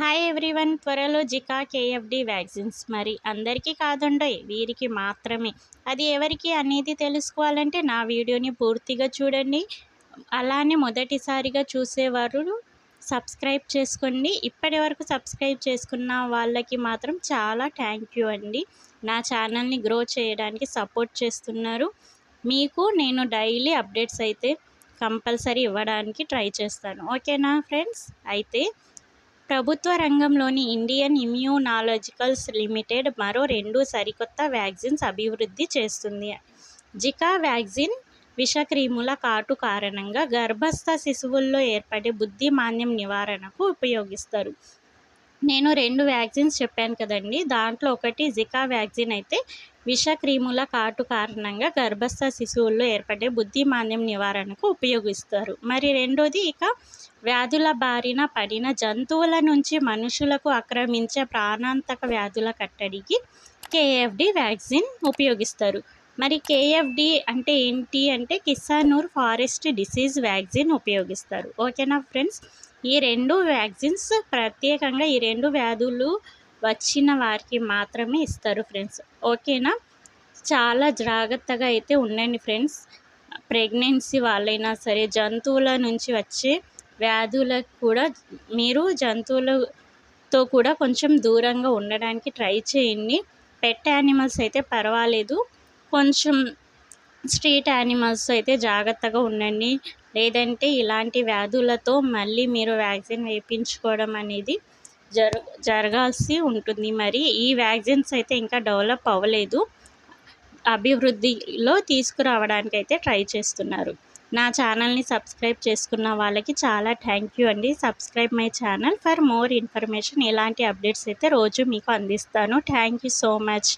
Hi everyone త్వరలో Zika KFD vaccines మరి అందరికీ కాదండోయ్ వీరికి మాత్రమే. అది ఎవరికి అనేది తెలుసుకోవాలంటే నా వీడియోని పూర్తిగా చూడండి. అలానే మొదటిసారిగా చూసేవారు సబ్స్క్రైబ్ చేసుకోండి. ఇప్పటి వరకు సబ్స్క్రైబ్ చేసుకున్న వాళ్ళకి మాత్రం చాలా థ్యాంక్ యూ అండి. నా ఛానల్ని గ్రో చేయడానికి సపోర్ట్ చేస్తున్నారు. మీకు నేను డైలీ అప్డేట్స్ అయితే కంపల్సరీ ఇవ్వడానికి ట్రై చేస్తాను. ఓకేనా ఫ్రెండ్స్ అయితే ప్రభుత్వ రంగంలోని ఇండియన్ ఇమ్యూనాలజికల్స్ లిమిటెడ్ మరో రెండు సరికొత్త వ్యాక్సిన్స్ అభివృద్ధి చేస్తుంది. జికా వ్యాక్సిన్ విషక్రీముల కాటు కారణంగా గర్భస్థ శిశువుల్లో ఏర్పడే బుద్ధిమాన్యం నివారణకు ఉపయోగిస్తారు. నేను రెండు వ్యాక్సిన్స్ చెప్పాను కదండి. దాంట్లో ఒకటి జికా వ్యాక్సిన్ అయితే విషక్రీముల కాటు కారణంగా గర్భస్థ శిశువుల్లో ఏర్పడే బుద్ధిమాన్యం నివారణకు ఉపయోగిస్తారు. మరి రెండోది ఇక వ్యాధుల బారిన పడిన జంతువుల నుంచి మనుషులకు ఆక్రమించే ప్రాణాంతక వ్యాధుల కట్టడికి కేఎఫ్డి వ్యాక్సిన్ ఉపయోగిస్తారు. మరి కేఎఫ్డి అంటే ఏంటి అంటే కిసానూర్ ఫారెస్ట్ డిసీజ్ వ్యాక్సిన్ ఉపయోగిస్తారు. ఓకేనా ఫ్రెండ్స్? ఈ రెండు వ్యాక్సిన్స్ ప్రత్యేకంగా ఈ రెండు వ్యాధులు వచ్చిన వారికి మాత్రమే ఇస్తారు ఫ్రెండ్స్. ఓకేనా? చాలా జాగ్రత్తగా అయితే ఉండండి ఫ్రెండ్స్. ప్రెగ్నెన్సీ వాళ్ళైనా సరే జంతువుల నుంచి వచ్చే వ్యాధులకు కూడా మీరు జంతువులతో కూడా కొంచెం దూరంగా ఉండడానికి ట్రై చేయండి. పెట్ యానిమల్స్ అయితే పర్వాలేదు. కొంచెం స్ట్రీట్ యానిమల్స్ అయితే జాగ్రత్తగా ఉండండి. లేదంటే ఇలాంటి వ్యాధులతో మళ్ళీ మీరు వ్యాక్సిన్ వేయించుకోవడం అనేది జర జరగాల్సి ఉంటుంది. మరి ఈ వ్యాక్సిన్స్ అయితే ఇంకా డెవలప్ అవ్వలేదు. అభివృద్ధిలో తీసుకురావడానికి అయితే ట్రై చేస్తున్నారు. నా ఛానల్ని సబ్స్క్రైబ్ చేసుకున్న వాళ్ళకి చాలా థ్యాంక్ యూ అండి. Subscribe my channel for more information. ఇలాంటి అప్డేట్స్ అయితే రోజు మీకు అందిస్తాను. Thank you so much.